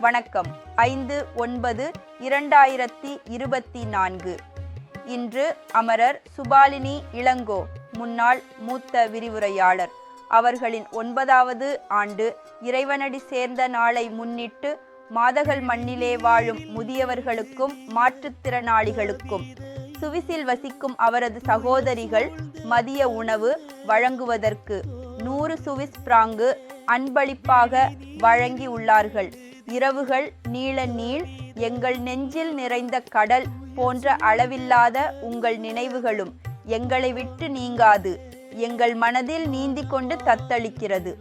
வணக்கம். ஐந்து ஒன்பது இரண்டாயிரத்தி இருபத்தி நான்கு. இன்று அமரர் சுபாலினி இளங்கோ முன்னாள் மூத்த விரிவுரையாளர். அவர்களின் ஒன்பதாவது ஆண்டு இறைவனடி சேர்ந்த நாளை முன்னிட்டு மாதகள் மண்ணிலே வாழும் முதியவர்களுக்கும் மாற்றுத்திறனாளிகளுக்கும் சுவிசில் வசிக்கும் அவரது சகோதரிகள் மதிய உணவு வழங்குவதற்கு நூறு சுவிஸ் பிராங்கு அன்பளிப்பாக வழங்கி உள்ளார்கள் இரவுகள் நீள நீள் எங்கள் நெஞ்சில் நிறைந்த கடல் போன்ற அளவில்லாத உங்கள் நினைவுகளும் எங்களை விட்டு நீங்காது எங்கள் மனதில் நீந்தி கொண்டு தத்தளிக்கிறது.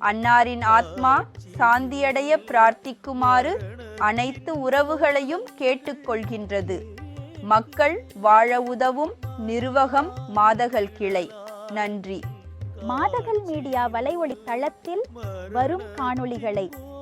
அன்னாரின் ஆத்மா சாந்தியடைய பிரார்த்திக்குமாறு அனைத்து உறவுகளையும் கேட்டுக்கொள்கின்றது மக்கள் வாழ உதவும் நிர்வகம் மாதகள் கிளை. நன்றி. மாதகள் மீடியா வலைஒளி தளத்தில் வரும் காணொளிகளை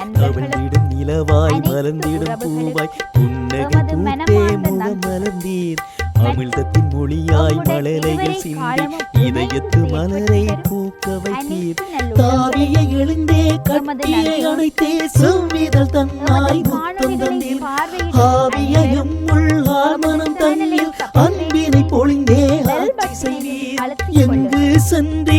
அவளிடும் நிலவாய் மலர்ந்திடும் பூவாய் புன்னகை பூத்தே முகம். மலர்ந்தீர். அமிழ்தத்தின் மொழியாய் இதுவரை சிந்தி. இதயத்து மலரை பூக்க வைத்தீர் தாவிய எழுந்தே கட்டியை. அணைத்தே செவ்விதழ் தன்னாய் முத்தம் தந்தீர். ஆவியையும் உள்ளால் மனம் தண்ணீர் அன்பினை பொழிந்தே ஆட்சி செய்வீர். எங்கு சென்றீர்